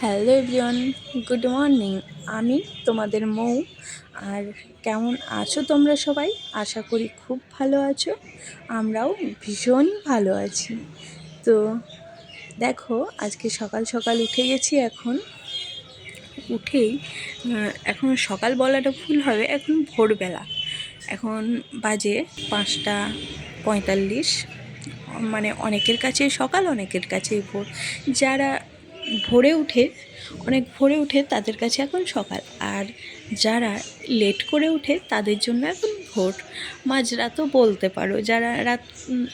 Hello everyone, good morning. আমি তোমাদের মৌ। আর কেমন আছো তোমরা সবাই? আশা করি খুব ভালো আছো। আমরাও ভীষণ ভালো আছি। তো দেখো, আজকে সকাল সকাল উঠে গেছি এখন। উঠেই এখন সকাল বলাটা ভুল হবে, এখন ভোরবেলা। এখন বাজে পাঁচটা পঁয়তাল্লিশ। মানে অনেকের কাছে সকাল, অনেকের কাছেই ভোর। যারা ভোরে উঠে, অনেক ভোরে উঠে তাদের কাছে এখন সকাল। আর যারা লেট করে উঠে তাদের জন্য এখন ভোর। মাঝরাতও বলতে পারো, যারা রাত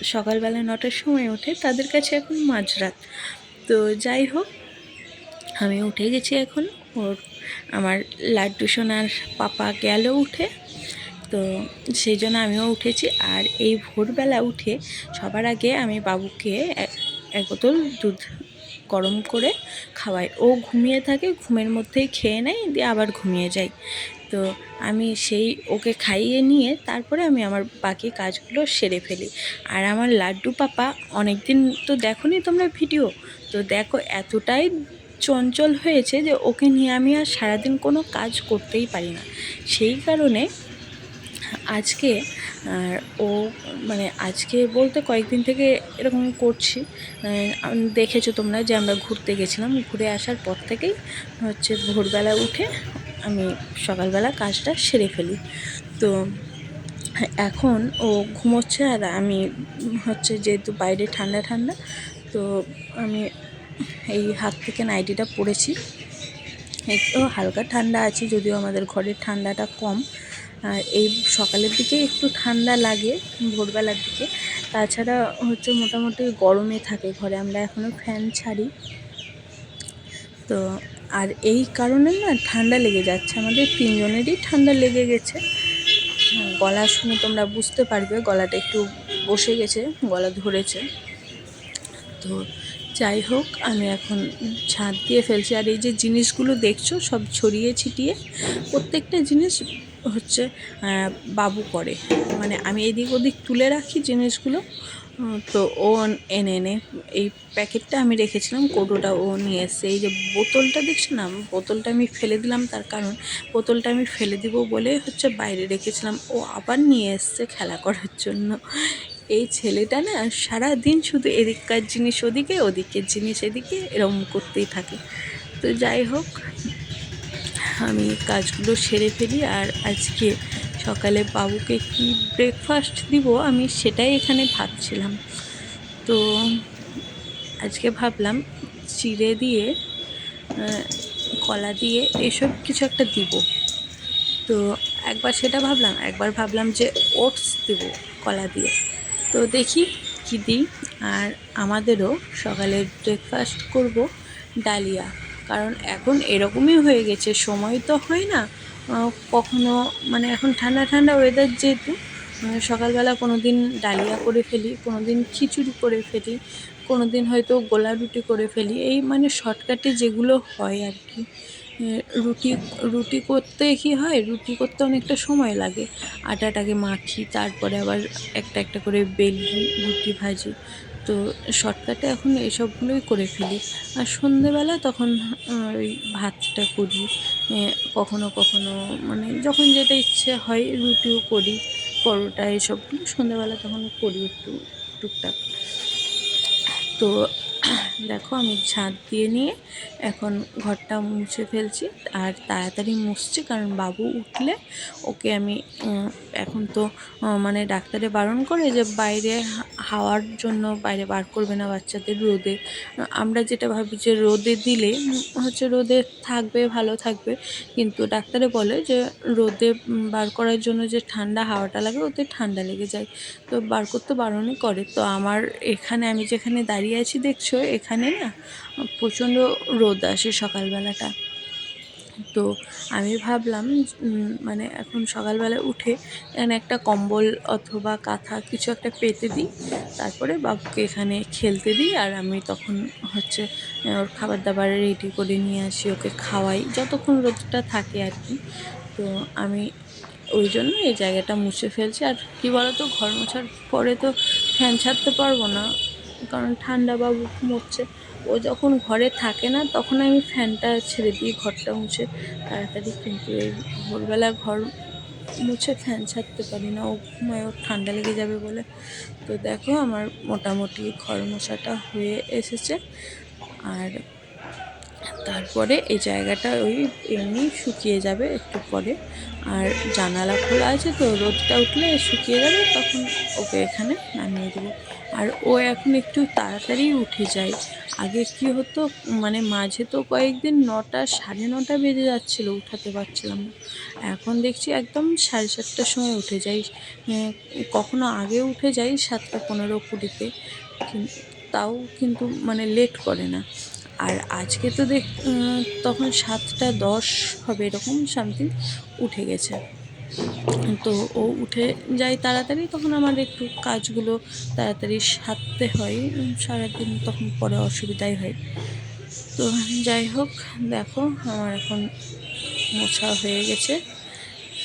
সকালবেলা নটার সময় ওঠে তাদের কাছে এখন মাঝরাত। তো যাই হোক, আমি উঠে গেছি এখন। ওর, আমার লাড্ডু সোনার পাপা গেল উঠে। তো সেই জন্য আমিও উঠেছি। আর এই ভোরবেলা উঠে সবার আগে আমি বাবুকে এক- বোতল দুধ গরম করে খাওয়াই ও ঘুমিয়ে থাকে, ঘুমের মধ্যেই খেয়ে নেয়, দিয়ে আবার ঘুমিয়ে যায়। তো আমি সেই ওকে খাইয়ে নিয়ে তারপরে আমি আমার বাকি কাজগুলো সেরে ফেলি। আর আমার লাড্ডু পাপা অনেক দিন তো দেখোনি তোমরা ভিডিও, তো দেখো এতটাই চঞ্চল হয়েছে যে ওকে নিয়ে আমি আর সারাদিন কোনো কাজ করতেই পারি না। সেই কারণে আজকে ও মানে আজকে বলতে কয়েকদিন থেকে এরকম করছি। দেখেছ তোমরা যে আমরা ঘুরতে গেছিলাম। ঘুরে আসার পর থেকেই হচ্ছে ভোরবেলা উঠে আমি সকালবেলা কাজটা সেরে ফেলি। তো এখন ও ঘুমোচ্ছে আর আমি হচ্ছে যেহেতু বাইরে ঠান্ডা ঠান্ডা, তো আমি এই হাত থেকে নাইটিটা পরেছি। একটু হালকা ঠান্ডা আছে, যদিও আমাদের ঘরের ঠান্ডাটা কম। আর এই সকালের দিকে একটু ঠান্ডা লাগে ভোরবেলার দিকে। তাছাড়া হচ্ছে মোটামুটি গরমে থাকে ঘরে আমরা এখনও ফ্যান ছাড়ি। তো আর এই কারণে না ঠান্ডা লেগে যাচ্ছে আমাদের তিনজনেরই ঠান্ডা লেগে গেছে। হ্যাঁ, গলা শুনে তোমরা বুঝতে পারবে গলাটা একটু বসে গেছে গলা ধরেছে। তো যাই হোক আমি এখন ছাদ দিয়ে ফেলছি। আর এই যে জিনিসগুলো দেখছ সব ছড়িয়ে ছিটিয়ে প্রত্যেকটা জিনিস হচ্ছে বাবু করে। মানে আমি এদিক ওদিক তুলে রাখি জিনিসগুলো তো ও এনে এনে এই প্যাকেটটা আমি রেখেছিলাম কৌটোটা ও নিয়ে এসছে। এই যে বোতলটা দেখছ না, বোতলটা আমি ফেলে দিলাম তার কারণ, বোতলটা আমি ফেলে দিব বলে হচ্ছে বাইরে রেখেছিলাম। ও আবার নিয়ে এসছে খেলা করার জন্য। এই ছেলেটা না সারা দিন শুধু এদিককার জিনিস ওদিকে, ওদিকের জিনিস এদিকে এরকম করতেই থাকে। তো যাই হোক আমি কাজগুলো সেরে ফেলি আর আজকে সকালে বাবুকে কি ব্রেকফাস্ট দিব আমি সেটাই এখানে ভাবছিলাম। তো আজকে ভাবলাম চিড়ে দিয়ে কলা দিয়ে এসব কিছু একটা দিব। তো একবার সেটা ভাবলাম, একবার ভাবলাম যে ওটস দেবো কলা দিয়ে। তো দেখি কী দিই। আর আমাদেরও সকালে ব্রেকফাস্ট করব ডালিয়া। কারণ এখন এরকমই হয়ে গেছে। সময় তো হয় না। কখনো মানে এখন ঠান্ডা ঠান্ডা ওয়েদার যেহেতু সকালবেলা কোনো দিন ডালিয়া করে ফেলি কোনো দিন খিচুড়ি করে ফেলি কোনো দিন হয়তো গোলা রুটি করে ফেলি। এই মানে শর্টকাটে যেগুলো হয় আর কি। রুটি রুটি করতে কি হয়? রুটি করতে অনেকটা সময় লাগে। আটাটাকে মাখি, তারপরে আবার একটা একটা করে বেলি রুটি ভাজি তো শর্টকাটে এখন এসবগুলোই করে ফেলি। আর সন্ধেবেলা তখন ওই ভাতটা করি কখনো কখনো মানে যখন যেটা ইচ্ছে হয় রুটিও করি, পরোটা এসবগুলো সন্ধেবেলা তখন করি একটু টুকটাক। তো দেখো আমি ঝাঁট দিয়ে নিয়ে এখন ঘরটা মুছে ফেলছি, আর তাড়াতাড়ি মুছছি কারণ বাবু উঠলে ওকে আমি এখন তো মানে ডাক্তারে বারণ করে যে বাইরে হাওয়ার জন্য বাইরে বার করবে না বাচ্চাদের রোদে। আমরা যেটা ভাবি যে রোদে দিলে হচ্ছে রোদে থাকবে, ভালো থাকবে। কিন্তু ডাক্তারে বলে যে রোদে বার করার জন্য যে ঠান্ডা হাওয়াটা লাগে ওতে ঠান্ডা লেগে যায়। তো বার করতে বারণই করে। তো আমার এখানে আমি যেখানে দাঁড়িয়ে আছি দেখছ, এখানে না প্রচণ্ড রোদ আসে সকালবেলাটা। তো আমি ভাবলাম মানে এখন সকালবেলা উঠে এখানে একটা কম্বল অথবা কাঁথা কিছু একটা পেতে দিই। তারপরে বাবুকে এখানে খেলতে দিই আর আমি তখন হচ্ছে ওর খাবার দাবার রেডি করে নিয়ে আসি, ওকে খাওয়াই, যতক্ষণ রোদটা থাকে আর কি। তো আমি ওই জন্য এই জায়গাটা মুছে ফেলছি। আর কি বলতো, ঘর মোছার পরে তো ফ্যান ছাড়তে পারব না, কারণ ঠান্ডা বাবু ঘুমোচ্ছে। ও যখন ঘরে থাকে না, তখন আমি ফ্যানটা ছেড়ে দিই, ঘরটা মুছে তাড়াতাড়ি কিন্তু এই ভোরবেলা ঘর মুছে ফ্যান ছাড়তে পারি না। ও ঘুমায়, ওর ঠান্ডা লেগে যাবে বলে। তো দেখো আমার মোটামুটি ঘর মোছাটা হয়ে এসেছে। আর তারপরে এই জায়গাটা ওই এমনি শুকিয়ে যাবে একটু পরে। আর জানালা খোলা আছে তো, রোদটা উঠলে শুকিয়ে যাবে, তখন ওকে এখানে নামিয়ে দেবো। আর ও এখন একটু তাড়াতাড়ি উঠে যায়। আগে কি হতো মানে মাঝে তো কয়েকদিন নটা, সাড়ে নটা বেজে যাচ্ছিল, উঠাতে পারছিলাম না। এখন দেখছি একদম সাড়ে সাতটার সময় উঠে যাই। কখনো আগে উঠে যাই সাতটা পনেরো কুড়িতে তাও কিন্তু মানে লেট করে না। আর আজকে তো দেখ তখন সাতটা দশ হবে এরকম সামথিং উঠে গেছে। তো ও উঠে যায় তাড়াতাড়ি, তখন আমার একটু কাজগুলো তাড়াতাড়ি সারতে হয়। সারাদিন তখন পরে অসুবিধাই হয়। তো যাই হোক, দেখো আমার এখন মোছা হয়ে গেছে।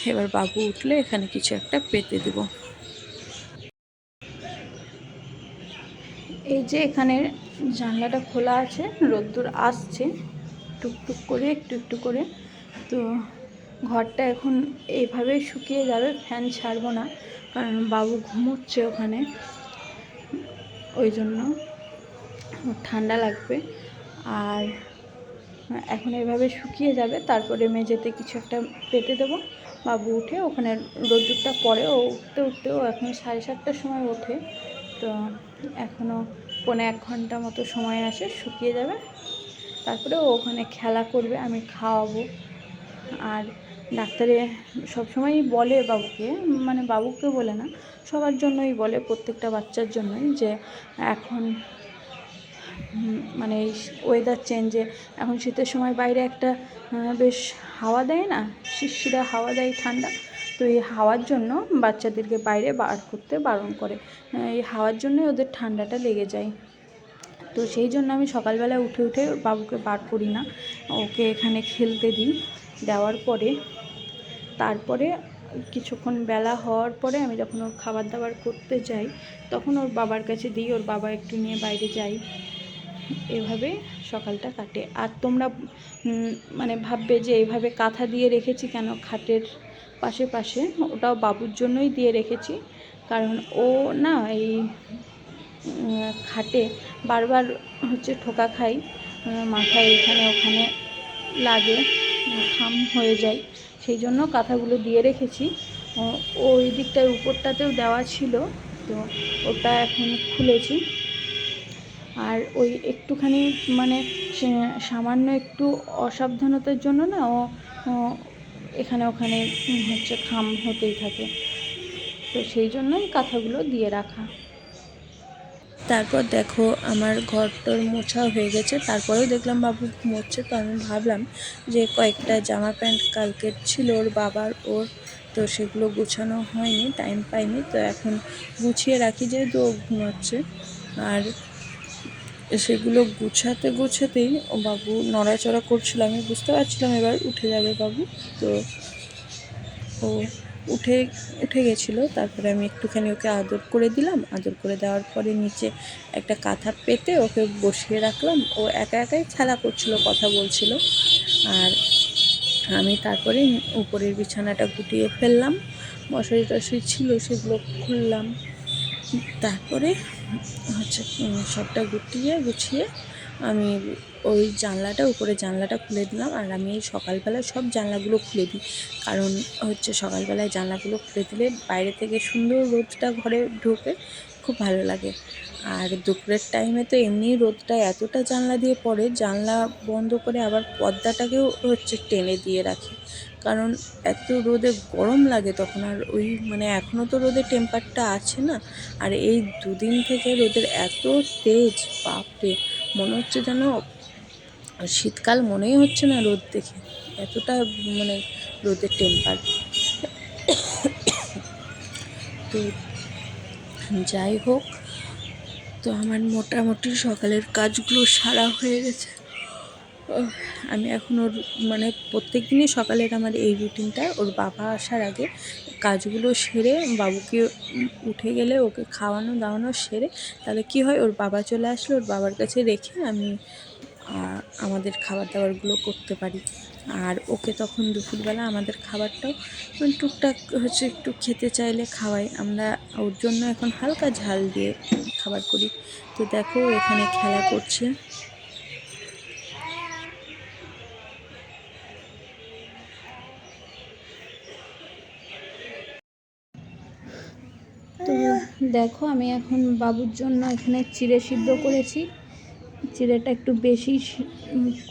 এবার বাবু উঠলে এখানে কিছু একটা পেতে দেবো। এই যে এখানে জানলাটা খোলা আছে, রোদ্দুর আসছে, টুকটুক করে, একটু একটু করে। তো ঘরটা এখন এইভাবে শুকিয়ে যাবে, ফ্যান ছাড়বো না, কারণ বাবু ঘুমোচ্ছে ওখানে। ওই জন্য ঠান্ডা লাগবে। আর এখন এইভাবে শুকিয়ে যাবে, তারপরে মেঝেতে কিছু একটা পেতে দেবো। বাবু উঠে ওখানে রোদ্দুরটা পরে ও উঠতে উঠতে ও এখন সাড়ে সাতটার সময় ওঠে। তো এখনও পৌনে এক ঘণ্টা মতো সময় আসে, শুকিয়ে যাবে। তারপরে ওখানে খেলা করবে, আমি খাওয়াবো। আর ডাক্তারে সবসময়ই বলে বাবুকে মানে বাবুকে বলে না, সবার জন্যই বলে, প্রত্যেকটা বাচ্চার জন্যই যে এখন মানে এই ওয়েদার চেঞ্জে এখন শীতের সময় বাইরে একটা বেশ হাওয়া দেয় না, শিরশিরা হাওয়া দেয় ঠান্ডা তো এই হাওয়ার জন্য বাচ্চাদেরকে বাইরে বার করতে বারণ করে। এই হাওয়ার জন্যই ওদের ঠান্ডাটা লেগে যায়। তো সেই জন্য আমি সকালবেলা উঠে উঠে বাবুকে বার করি না। ওকে এখানে খেলতে দিই দেওয়ার পরে। তারপরে কিছুক্ষণ বেলা হওয়ার পরে আমি যখন ওর খাবার দাবার করতে যাই, তখন ওর বাবার কাছে দিই, ওর বাবা একটু নিয়ে বাইরে যাই। এভাবে সকালটা কাটে। আর তোমরা মানে ভাববে যে এইভাবে কাঁথা দিয়ে রেখেছি কেন? খাটের পাশে পাশে, ওটাও বাবুর জন্যই দিয়ে রেখেছি। কারণ ও না এই খাটে বারবার হচ্ছে ঠোকা খাই মাথায় এখানে ওখানে লাগে খাম হয়ে যায়। সেই জন্য কাঁথাগুলো দিয়ে রেখেছি। ও ওই দিকটায় উপরটাতেও দেওয়া ছিল, তো ওটা এখন খুলেছি। আর ওই একটুখানি মানে সামান্য একটু অসাবধানতার জন্য না ও এখানে ওখানে হচ্ছে খাম হতেই থাকে। তো সেই জন্যই কাঁথাগুলো দিয়ে রাখা। তারপর দেখো আমার ঘরটার মোছা হয়ে গেছে। তারপরেও দেখলাম বাবু ঘুমোচ্ছে তো আমি ভাবলাম যে কয়েকটা জামা প্যান্ট কালকের ছিল ওর বাবার, ওর তো সেগুলো গোছানো হয়নি টাইম পাইনি। তো এখন গুছিয়ে রাখি যেহেতু ও ঘুমাচ্ছে। আর সেগুলো গুছাতে গুছাতেই ও বাবু নড়াচড়া করছিল। আমি বুঝতে পারছিলাম এবার উঠে যাবে বাবু। তো ও উঠে উঠে গেছিল। তারপরে আমি একটুখানি ওকে আদর করে দিলাম। আদর করে দেওয়ার পরে নিচে একটা কাঁথা পেতে ওকে বসিয়ে রাখলাম। ও একা একাই খেলা করছিল, কথা বলছিল। আর আমি তারপরে উপরের বিছানাটা গুটিয়ে ফেললাম। মশারি টশারি ছিল, সেগুলো খুললাম। তারপরে হচ্ছে সবটা গুটিয়ে গুছিয়ে আমি ওই জানলাটা, উপরে জানলাটা খুলে দিলাম আর আমি সকালবেলায় সব জানলাগুলো খুলে দিই। কারণ হচ্ছে সকালবেলায় জানলাগুলো খুলে দিলে বাইরে থেকে সুন্দর রোদটা ঘরে ঢোকে, খুব ভালো লাগে। আর দুপুরের টাইমে তো এমনি রোদটা এতটা জানলা দিয়ে পড়ে, জানলা বন্ধ করে আবার পর্দাটাকেও হচ্ছে টেনে দিয়ে রাখি। কারণ এত রোদে গরম লাগে তখন আর ওই মানে এখনও তো রোদের টেম্পারটা আছে না। আর এই দুদিন থেকে রোদের এত তেজ, বাপরে! মনে হচ্ছে যেন শীতকাল মনেই হচ্ছে না রোদ দেখে। এতটা মানে রোদের টেম্পার তো যাই হোক, তো আমার মোটামুটি সকালের কাজগুলো সারা হয়ে গেছে। আমি এখন ওর মানে প্রত্যেক দিনই সকালের আমার এই রুটিনটা, ওর বাবা আসার আগে কাজগুলো সেরে বাবুকে উঠে গেলে ওকে খাওয়ানো দাওয়ানো সেরে তাহলে কি হয়, ওর বাবা চলে আসলে, ওর বাবার কাছে রেখে আমি আমাদের খাবার দাবারগুলো করতে পারি। আর ওকে তখন দুপুরবেলা আমাদের খাবারটাও মানে টুকটাক হচ্ছে একটু খেতে চাইলে খাওয়াই। আমরা ওর জন্য এখন হালকা ঝাল দিয়ে খাবার করি। তো দেখো এখানে খেলা করছে। দেখো, আমি এখন বাবুর জন্য এখানে চিড়ে সিদ্ধ করেছি। চিড়েটা একটু বেশি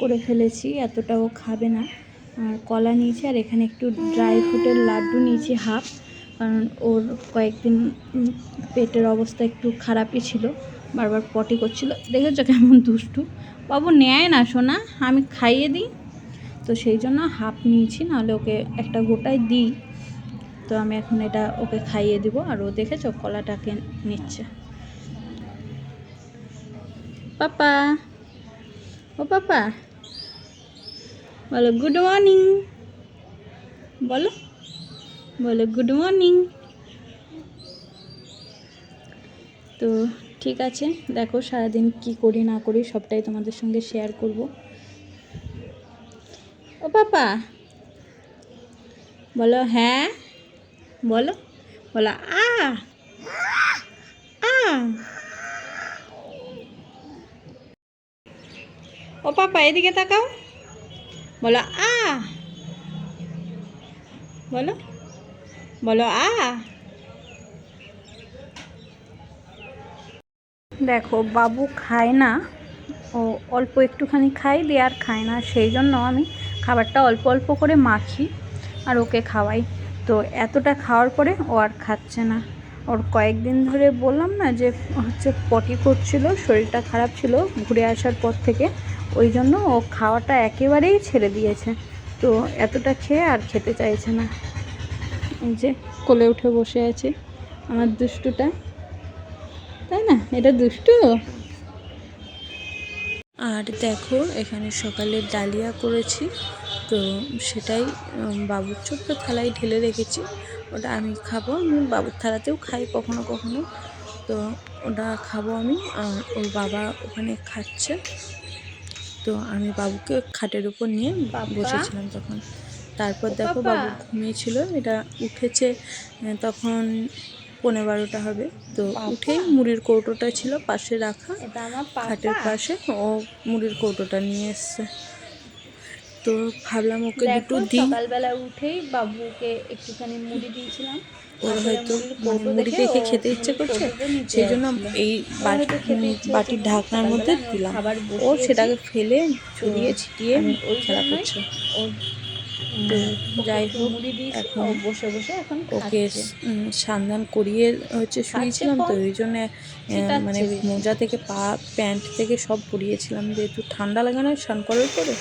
করে ফেলেছি এতটাও খাবে না। আর কলা নিয়েছি, আর এখানে একটু ড্রাই ফ্রুটের লাড্ডু নিয়েছি হাফ কারণ ওর কয়েকদিন পেটের অবস্থা একটু খারাপই ছিল, বারবার পটি করছিল। দেখেছ কেমন দুষ্টু? বাবু নেয় না, সোনা, আমি খাইয়ে দিই। তো সেই জন্য হাফ নিয়েছি, নাহলে ওকে একটা গোটায় দিই। তো আমি এখন এটা ওকে খাইয়ে দিব আর ও দেখেছ কলাটাকে নিচ্ছে। পাপা। ও পাপা। বলো, গুড মর্নিং। বলো। বলো, গুড মর্নিং। তো ঠিক আছে, দেখো সারাদিন কি করি না করি সবটাই তোমাদের সঙ্গে শেয়ার করব। ও পাপা। বলো হ্যাঁ? বলো। বলো, আ আ। ও পাপা, এদিকে তাকাও। বলো, আ। বলো বলো, আ। দেখো, বাবু খায় না। ও অল্প একটুখানি খাই দিয়ে আর খায় না। সেই জন্য আমি খাবারটা অল্প অল্প করে মাখি আর ওকে খাওয়াই। তো এতটা খাওয়ার পরে ও আর খাচ্ছে না। ওর কয়েকদিন ধরে বললাম না যে, হচ্ছে পটি করছিল, শরীরটা খারাপ ছিল ঘুরে আসার পর থেকে। ওই জন্য ও খাওয়াটা একেবারেই ছেড়ে দিয়েছে। তো এতটা খেয়ে আর খেতে চাইছে না। এই যে কোলে উঠে বসে আছে আমার দুষ্টুটা। তাই না? এটা দুষ্টু? আর দেখো, এখানে সকালে ডালিয়া করেছি। তো সেটাই বাবুর ছোট্ট থালায় ঢেলে রেখেছি। ওটা আমি খাব আমি বাবুর থালাতেও খাই কখনো কখনো। তো ওটা খাব আমি আর ওর বাবা ওখানে খাচ্ছে। তো আমি বাবুকে খাটের উপর নিয়ে বসেছিলাম তখন। তারপর দেখো বাবা? ঘুমিয়েছিল এটা উঠেছে তখন পনেরো বারোটা হবে। তো? উঠেই মুড়ির কৌটোটা ছিল পাশে রাখা খাটের পাশে ও মুড়ির কৌটোটা নিয়ে এসছে। তো ভাবলাম ওকে দুটো দিই। সকালবেলা উঠেই বাবুকে একটুখানি মুড়ি দিয়েছিলাম। ওর হয়তো মানে মুড়ি দেখে খেতে ইচ্ছে করছে সেই জন্য এই বাটির ঢাকনার মধ্যে দিলাম। ও সেটাকে ফেলে ছড়িয়ে ছিটিয়ে খেলা করছে। যাই হোক এখন বসে বসে এখন ওকে সান্দান করিয়ে হচ্ছে শুয়েছিলাম তো ওই জন্য মানে মোজা থেকে পা প্যান্ট থেকে সব পরিয়েছিলাম যেহেতু ঠান্ডা লাগে না স্নান করার পরে?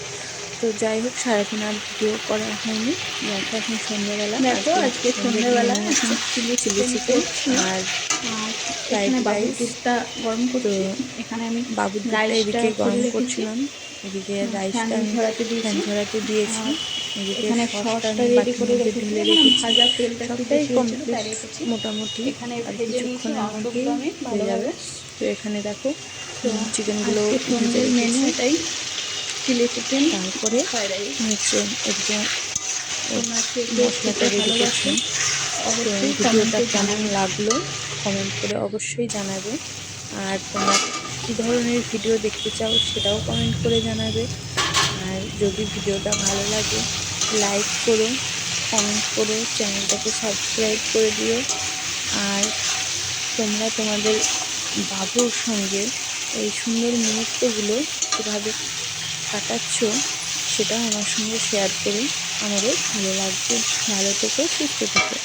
তো যাই হোক সারাদিন আর ভিডিও করা হয়নি। দেখো এখন সন্ধ্যাবেলা। দেখো, আজকে সন্ধ্যাবেলা চিলি চিলি চিকেন আর বাবুর দুধটা গরম করছি। এখানে আমি বাবুর দুধটা এদিকে গরম করছিলাম। এদিকে রাইসটা আমি ঝরাতে দিয়েছি। ফ্যান ঝরাতে দিয়েছি। এখানে সসটা সসটা রেডি করে ঢেলে রেখেছি। ভাজা তেলটা সবটাই কমপ্লিট মোটামুটি। এখানে হয়ে যাবে। তো দেখো চিকেনগুলো মেনু এটাই। চিলি চিকেন তারপরে কে কে মশলাটা রেডি করছি। ভিডিওটা কেমন লাগল কমেন্ট করে অবশ্যই জানাবে। আর তোমরা কী ধরনের ভিডিও দেখতে চাও সেটাও কমেন্ট করে জানাবে। আর যদি ভিডিওটা ভালো লাগে লাইক করো কমেন্ট করো চ্যানেলটাকে সাবস্ক্রাইব করে দিও। আর তোমরা তোমাদের বাবুর সঙ্গে এই সুন্দর মুহূর্তগুলো কীভাবে কাটাচ্ছ সেটাও আমার সঙ্গে শেয়ার করে আমাদের ভালো লাগবে। ভালো থেকো সুস্থ থেকো।